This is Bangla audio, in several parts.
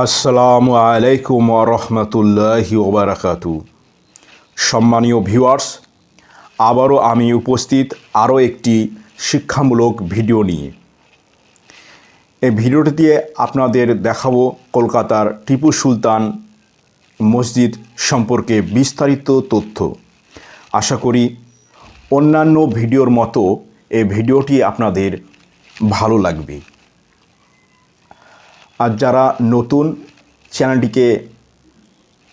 আসসালামু আলাইকুম রহমতুল্লাহি ওবরাকাতু সম্মানীয় ভিউয়ার্স, আবারও আমি উপস্থিত আরও একটি শিক্ষামূলক ভিডিও নিয়ে। এই ভিডিওটি দিয়ে আপনাদের দেখাবো কলকাতার টিপু সুলতান মসজিদ সম্পর্কে বিস্তারিত তথ্য। আশা করি অন্যান্য ভিডিওর মতো এই ভিডিওটি আপনাদের ভালো লাগবে। আর যারা নতুন চ্যানেলটিকে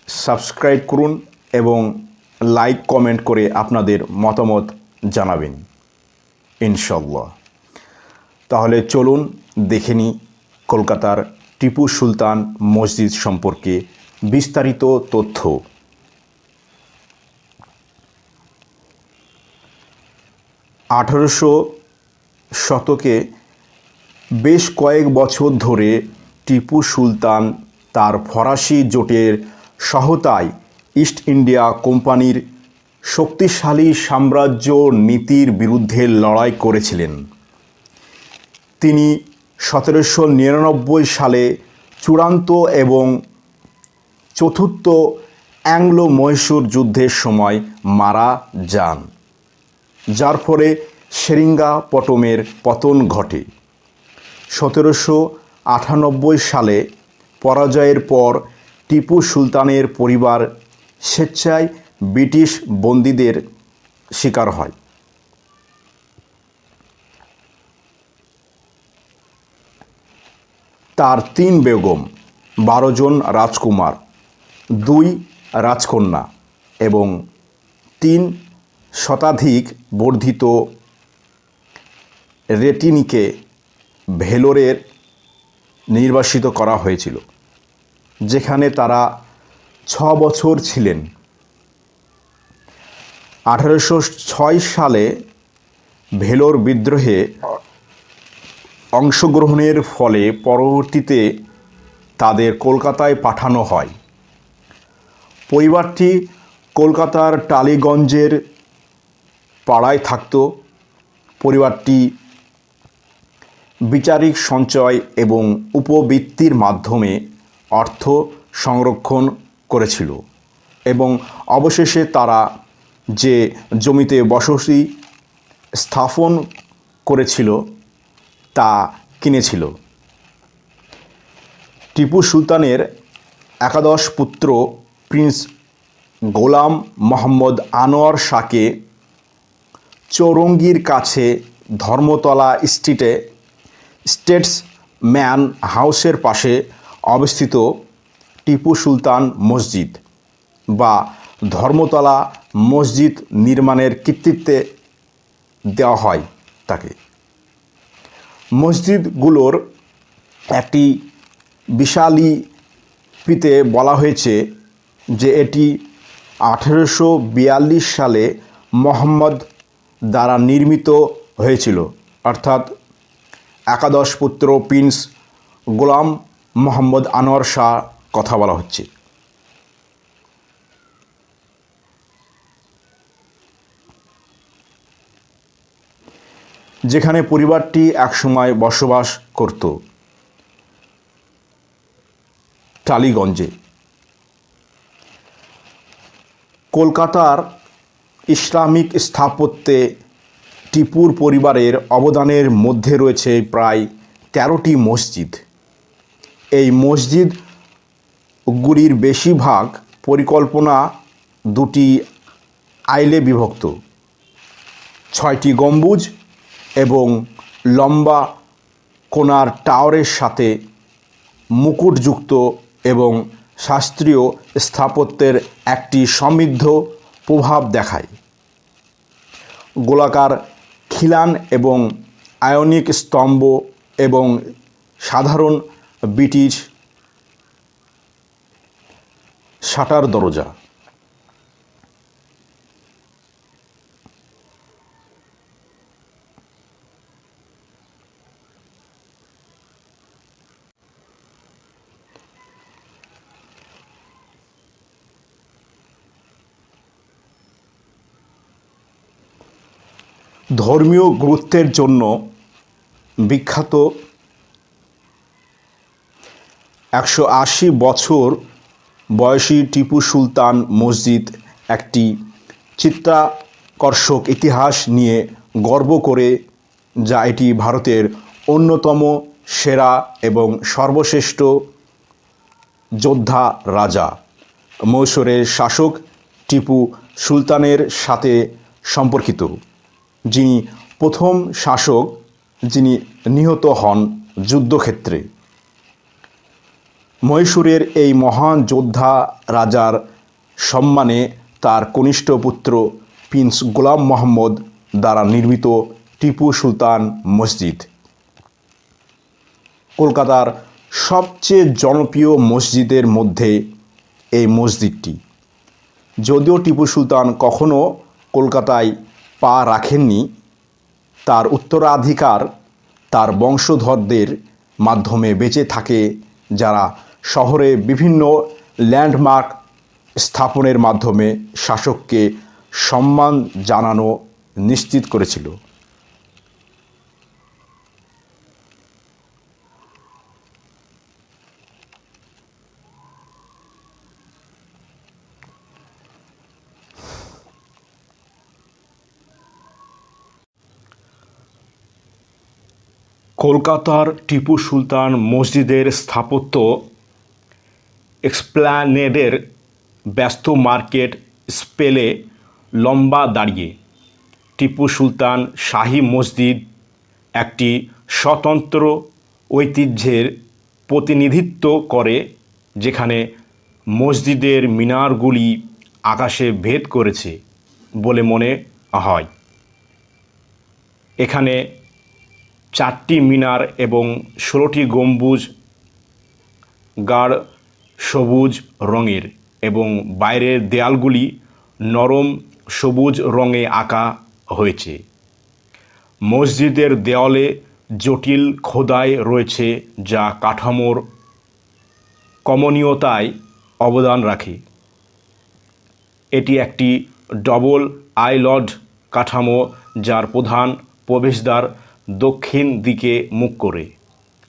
সাবস্ক্রাইব করুন এবং লাইক, কমেন্ট করে আপনাদের মতামত জানাবেন ইনশাল্লাহ তাহলে চলুন দেখে নিই কলকাতার টিপু সুলতান মসজিদ সম্পর্কে বিস্তারিত তথ্য। আঠারোশো শতকে বেশ কয়েক বছর ধরে টিপু সুলতান তার ফরাসি জোটের সহতায় ইস্ট ইন্ডিয়া কোম্পানির শক্তিশালী সাম্রাজ্য নীতির বিরুদ্ধে লড়াই করেছিলেন। তিনি সতেরোশো নিরানব্বই সালে চূড়ান্ত এবং চতুর্থ অ্যাংলো মহীশূর যুদ্ধের সময় মারা যান, যার ফলে সেরিঙ্গাপটমের পতন ঘটে। সতেরোশো আটানব্বই সালে পরাজয়ের পর টিপু সুলতানের পরিবার স্বেচ্ছায় ব্রিটিশ বন্দীদের শিকার হয়। তার তিন বেগম, বারো জন রাজকুমার, দুই রাজকন্যা এবং তিন শতাধিক বর্ধিত রেটিনিকে ভেলোরের নির্বাসিত করা হয়েছিল, যেখানে তারা ছ বছর ছিলেন। আঠারোশো ছয় সালে ভেলোর বিদ্রোহে অংশগ্রহণের ফলে পরবর্তীতে তাদের কলকাতায় পাঠানো হয়। পরিবারটি কলকাতার টালিগঞ্জের পাড়ায় থাকত। পরিবারটি বিচারিক সঞ্চয় এবং উপবৃত্তির মাধ্যমে অর্থ সংরক্ষণ করেছিল এবং অবশেষে তারা যে জমিতে বসতি স্থাপন করেছিল তা কিনেছিল। টিপু সুলতানের একাদশ পুত্র প্রিন্স গোলাম মোহাম্মদ আনোয়ার শাকে চৌরঙ্গির কাছে ধর্মতলা স্ট্রিটে স্টেটস ম্যান হাউসের পাশে অবস্থিত টিপু সুলতান মসজিদ বা ধর্মতলা মসজিদ নির্মাণের কৃতিত্বে দেওয়া হয় তাকে। মসজিদগুলোর একটি বিশালিপিতে বলা হয়েছে যে এটি আঠেরোশো বিয়াল্লিশ সালে মোহাম্মদ দ্বারা নির্মিত হয়েছিল, অর্থাৎ একাদশ পুত্র প্রিন্স গোলাম মোহাম্মদ আনোয়ার শাহ কথা বলা হচ্ছে। যেখানে পরিবারটি একসময় বসবাস করত। টালিগঞ্জে। কলকাতার ইসলামিক স্থাপত্যে টিপুর পরিবারের অবদানের মধ্যে রয়েছে প্রায় তেরোটি মসজিদ। এই মসজিদগুলির বেশিরভাগ পরিকল্পনা দুটি আইলে বিভক্ত। ছয়টি গম্বুজ এবং লম্বা কোনার টাওয়ারের সাথে মুকুটযুক্ত এবং শাস্ত্রীয় স্থাপত্যের একটি সমৃদ্ধ প্রভাব দেখায়। গোলাকার খিলান এবং আয়নিক স্তম্ভ এবং সাধারণ ব্রিটিশ শাটার দরজা। ধর্মীয় গুরুত্বের জন্য বিখ্যাত একশো আশি বছর বয়সী টিপু সুলতান মসজিদ একটি চিত্তাকর্ষক ইতিহাস নিয়ে গর্ব করে, যা এটি ভারতের অন্যতম সেরা এবং সর্বশ্রেষ্ঠ যোদ্ধা রাজা। মৈশরের শাসক টিপু সুলতানের সাথে সম্পর্কিত। যিনি প্রথম শাসক, যিনি নিহত হন যুদ্ধক্ষেত্রে। মহীশূরের এই মহান যোদ্ধা রাজার সম্মানে তার কনিষ্ঠ পুত্র প্রিন্স গোলাম মোহাম্মদ দ্বারা নির্মিত টিপু সুলতান মসজিদ। কলকাতার সবচেয়ে জনপ্রিয় মসজিদের মধ্যে এই মসজিদটি। যদিও টিপু সুলতান কখনো কলকাতায় পা রাখেননি, তার উত্তরাধিকার তার বংশধরদের মাধ্যমে বেঁচে থাকে যারা শহরে বিভিন্ন ল্যান্ডমার্ক স্থাপনের মাধ্যমে শাসককে সম্মান জানানো নিশ্চিত করেছিল। কলকাতার টিপু সুলতান মসজিদের স্থাপত্য এক্সপ্ল্যানেডের ব্যস্ত মার্কেট স্পেলে লম্বা দাঁড়িয়ে। টিপু সুলতান শাহী মসজিদ একটি স্বতন্ত্র ঐতিহ্যের প্রতিনিধিত্ব করে, যেখানে মসজিদের মিনারগুলি আকাশে ভেদ করেছে বলে মনে হয়। এখানে চারটি মিনার এবং ষোলোটি গম্বুজ, গাঢ় সবুজ রঙের এবং বাইরের দেয়ালগুলি নরম সবুজ রঙে আঁকা হয়েছে। মসজিদের দেওয়ালে জটিল খোদাই রয়েছে যা কাঠামোর কমনীয়তায় অবদান রাখে। এটি একটি ডবল আইলড কাঠামো যার প্রধান প্রবেশদ্বার দক্ষিণ দিকে মুখ করে।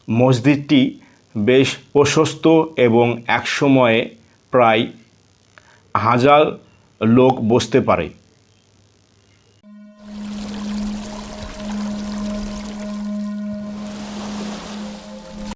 মসজিদটি বেশ প্রশস্ত এবং একসময়ে প্রায় হাজার লোক বসতে পারে।